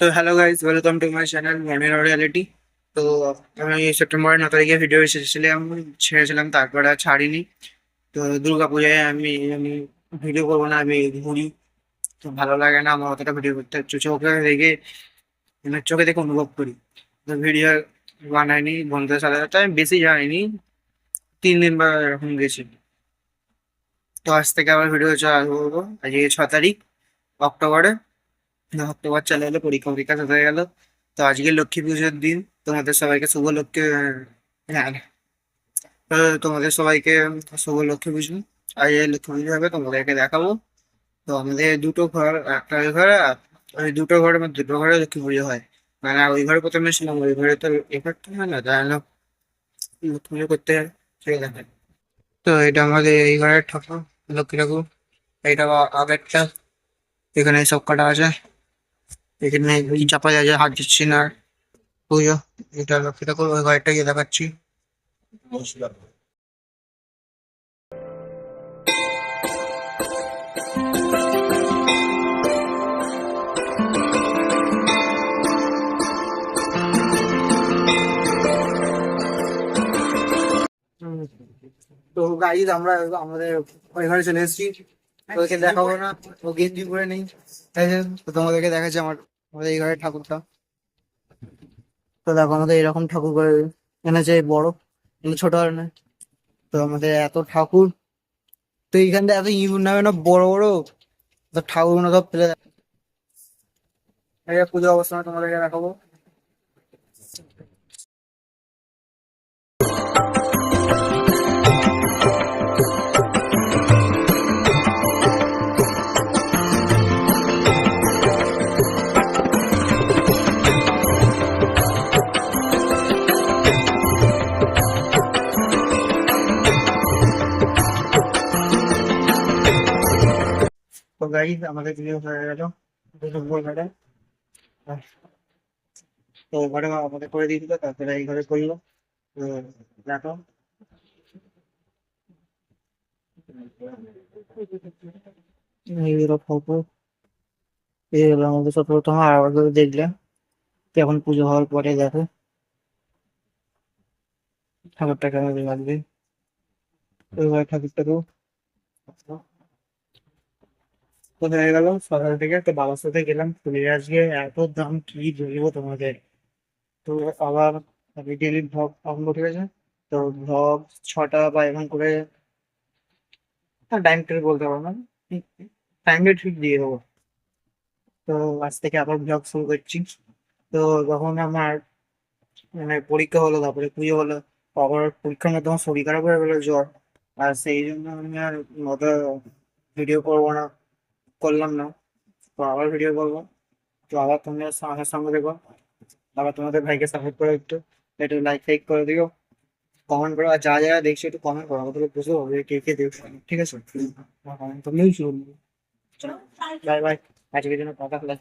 তো hello guys welcome to my channel morning reality তো আমি সেপ্টেম্বরের ন তারিখে ভিডিও এসেছিলাম, ছেড়েছিলাম, তারপরে আর ছাড়িনি। তো দুর্গা পূজায় আমি আমি ভিডিও করব না, আমি ঘুরি। তো ভালো লাগে না, আমার অতটা ভিডিও করতে। চোখে দেখে মানে চোখে দেখে অনুভব করি। ভিডিও বানাইনি, বন্ধুদের সাথে আমি বেশি যাইনি তিন দিন বা এরকম গেছি। তো আজ থেকে আবার ভিডিও চালু করব। আজকে ছ তারিখ, অক্টোবরে। অক্টোবর চলে এলো, পরীক্ষা পরীক্ষা শেষ হয়ে গেল। তো আজকে লক্ষ্মী পুজোর দিন। তোমাদের সবাইকে শুভ লক্ষ্মী হ্যাঁ। তোমাদের সবাইকে শুভ লক্ষ্মী পুজো। আজ লক্ষ্মী পুজো হবে, তোমাদেরকে দেখাবো। তো আমাদের দুটো ঘর, একটা ঘরে আর ওই দুটো ঘরের দুটো ঘরে লক্ষ্মী পুজো হয়। মানে ওই ঘরে প্রথমে ছিলাম ওই ঘরে তো এফেক্ট হয় না লক্ষ্মী পুজো করতে ঠিক আছে তো এটা আমাদের এই ঘরের ঠাকুর, লক্ষ্মী ঠাকুর। এটা আগেরটা, এখানে সব কটা আছে। এখানে চাপা যায় হাত দিচ্ছি না পুজো। এটা লক্ষ্মী ঠাকুর, ওই ঘরটা গিয়ে দেখাচ্ছি। তো গাইজ আমরা আমাদের ওই ঘরে চলে এসেছি। ওকে দেখাবো না ও গেঞ্জি পরে নেই। তাই তো তোমাদেরকে দেখাচ্ছি আমার আমাদের এই ঘরের ঠাকুরটা। তো দেখো আমাদের এরকম ঠাকুর করে এনেছে বড় কিন্তু ছোট আর না তো আমাদের এত ঠাকুর। তো এইখানটা এত ইউন নামে না বড় বড়? তো ঠাকুরগুলো সব ফেলে পুজো অবস্থা তোমাদেরকে দেখাবো। আমাদের ভিডিও হয়ে গেল। ঘরে তো ঘরে আমাদের করে দিয়ে দিল, তারপরে এই ঘরে করল। দেখো। এই হলো ঠাকুর এই আমাদের করে দেখলে। এখন পুজো হওয়ার পরে দেখো। ঠাকুরটা কেমন লাগবে? ওই ঘরে ঠাকুরটাকেও তো হয়ে গেল। সকাল থেকে তো বাবার সাথে গেলাম, ফুলের আজকে এত দাম, কি বলব তোমাদের? তো আবার আমি ডেলি ভ্লগ আপলোড হয়েছে তো ভ্লগ ছটা বা এরকম করে টাইম টেবিল বলতে পারব না। টাইমটা ঠিক দিয়ে দেবো। তো আজ থেকে আবার ভ্লগ শুরু করছি। তো যখন আমার মানে পরীক্ষা হলো, তারপরে পুজো হলো আবার পরীক্ষার মধ্যে আমার শরীর খারাপ হয়ে গেলো জ্বর। আর সেই জন্য আমি আর মতো ভিডিও করব না। করলাম না তো আবার ভিডিও করব। তো আবার তোমরা আমার সঙ্গে দেখো। আবার তোমাদের ভাইকে সাপোর্ট করো একটু। একটু লাইক ফাইক করে দিও। কমেন্ট করো। আর যা যা দেখছ একটু কমেন্ট করো। আমাদের বুঝতে হবে কে কে দেখছ। ঠিক আছে? কমেন্ট করলেই শুরু বাই বাই আজকের জন্য কথা লাইক